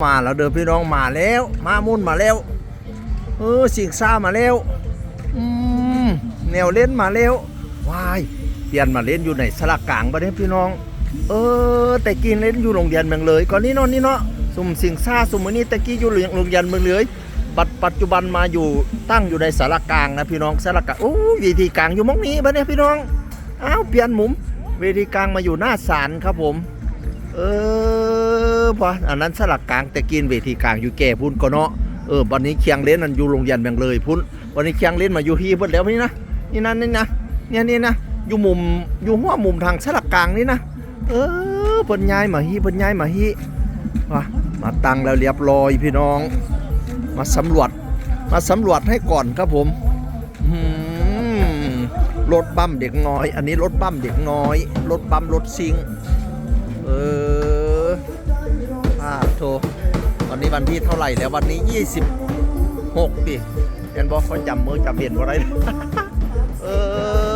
มาแล้วเด้อพี่น้องมาแล้ว มามุ่นมาแล้ว เออสิงซ่ามาแล้วอืมแนวเล่นมาแล้ววายเปลี่ยนมาเล่นอยู่ในสลักกลางประเทศพี่น้อง เออแต่กินเล่นอยู่โรงเรียนเมืองเลยก่อนนี้นอนนี่เนาะสุ่มสิงซ่าสุ่มอนี้แต่กี้อยู่โรงเรียนเมืองเลยบัดปัจจุบันมาอยู่ตั้งอยู่ในสารกลางนะพี่น้องสารกลางโอ้เวทีกลางอยู่มองนี้ประเทศพี่น้องอ้าวเปลี่ยนมุมเวทีกลางมาอยู่หน้าศาลครับผม เออ พออันนั้นสลักกลางแต่กินเวทีกลางอยู่แก่พุ่นก็เนาะเออวันนี้เคียงเล่นนั่นอยู่โรงเรียนแบงเลยพุ่นวันนี้เคียงเล่นมาอยู่ที่เพิ่นแล้วนี่นะนี่นั่นนี่นะเนี่ยนี่นะอยู่มุมอยู่หัวมุมทางสลักกลางนี่นะเออเพิ่นย้ายมาฮีเพิ่นย้ายมาฮีว่ะมาตั้งแล้วเรียบร้อยพี่น้อง มาสำรวจมาสำรวจให้ก่อนครับผมรถบั้มเด็กน้อย อันนี้รถบั้มเด็กน้อย รถบั้มรถซิง เออ โทวันนี้วันที่เท่าไหร่แล้ววันนี้ 26ปีเรียนบอกเขาจำมือจำเบียนอะไรเอ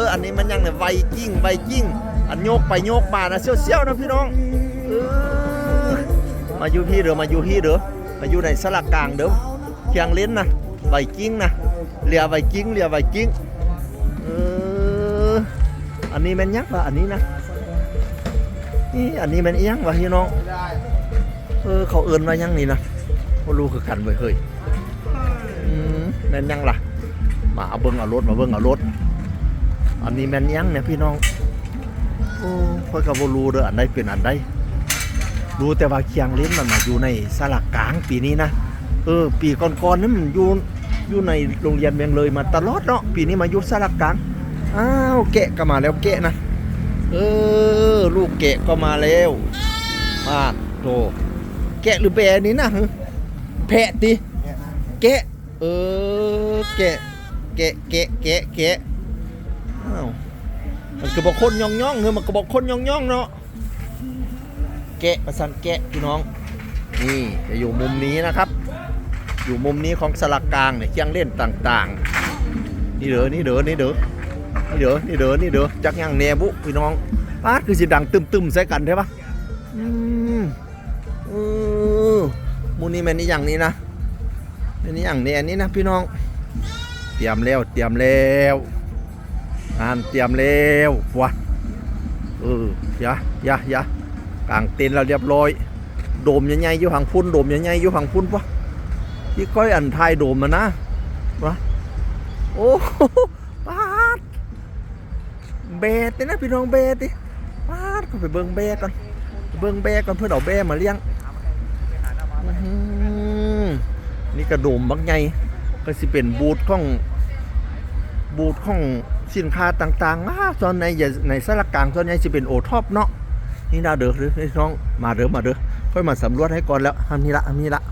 อ อันนี้มันยังเนี่ยไวกิ้งไวกิ้งอันโยกไปโยกมานะเซี่ยวๆนะพี่น้องเออมาอยู่พี่เด้อมาอยู่พี่เด้อมาอยู่ในสลักกลางเด้อเคียงเล่นนะไวกิ้งนะเรือไวกิ้งเรือไวกิ้งเอออันนี้มันยักษ์ป่ะอันนี้นะนี่อันนี้มันเอียงวะพี่น้อง เออเขาเอินว่ายังนี่นะบ่รู้คือกันเว้ยเฮ้ยแม่นยังล่ะ มาเอาเบิ่งเอารถมาเบิ่งเอารถอันนี้แม่นยังเนี่ยพี่น้องโอ้ค่อยก็บ่รู้เด้ออันใดเป็นอันใดรู้แต่ว่าเคียงเล่นมันมาอยู่ในสลักกลางปีนี้นะเออ ปีก่อนๆนั้นมันอยู่อยู่ในโรงเรียนเมียงเลยมาตลอดเนาะปีนี้มาอยู่สลักกลางอ้าวแกะก็มาแล้วแกะนะเออ ลูกแกะก็มาแล้วมาโต แกะหรือแบนี่นะแพะติแกะ เออ แกะ แกะ แกะ แกะ แกะอ้าวมันก็บอกคนย่องย่องเฮ้ยมันก็บอกคนย่องย่องเนาะ แกะประสันแกะพี่น้อง นี่จะอยู่มุมนี้นะครับ อยู่มุมนี้ของสลักกลางเนี่ยเครื่องเล่นต่างๆ นี่เด้อ นี่เด้อ นี่เด้อ นี่เด้อ นี่เด้อ นี่เด้อ จักยังแนบุพี่น้องปาคือสิดังตึมๆใส่กันใช่ปะอืม มูนี่แม่นนี่อย่างนี้นะแม่นี่อย่างนี้อันนี้นะพี่น้อง เตรียมแล้วเตรียมแล้วงานเตรียมแล้ววะเออยะยะยะกางเต็นท์แล้วเรียบร้อย โดมใหญ่ๆอยู่หางพุ่นโดมใหญ่ๆอยู่หางพุ่นปะที่ก้อยอันทายโดมมานะวะโอ้ปาดแบดตินะพี่น้องแบดดิปาดก็ไปเบิ่งแบดก่อนเบิ่งแบดก่อนเพื่อเอาแบดมาเลี้ยง นี่กระโดมบักไงก็สิเป็นบูธของบูธของสินค้าต่างๆอ่าส่วนในในสลักกลางส่วนใหญ่สิเป็นโอท็อปเนาะนี่นาเด้อหรือพี่น้องมาเด้อมาเด้อค่อยมาสำรวจให้ก่อนแล้วทำนี้ละทำนี้ละ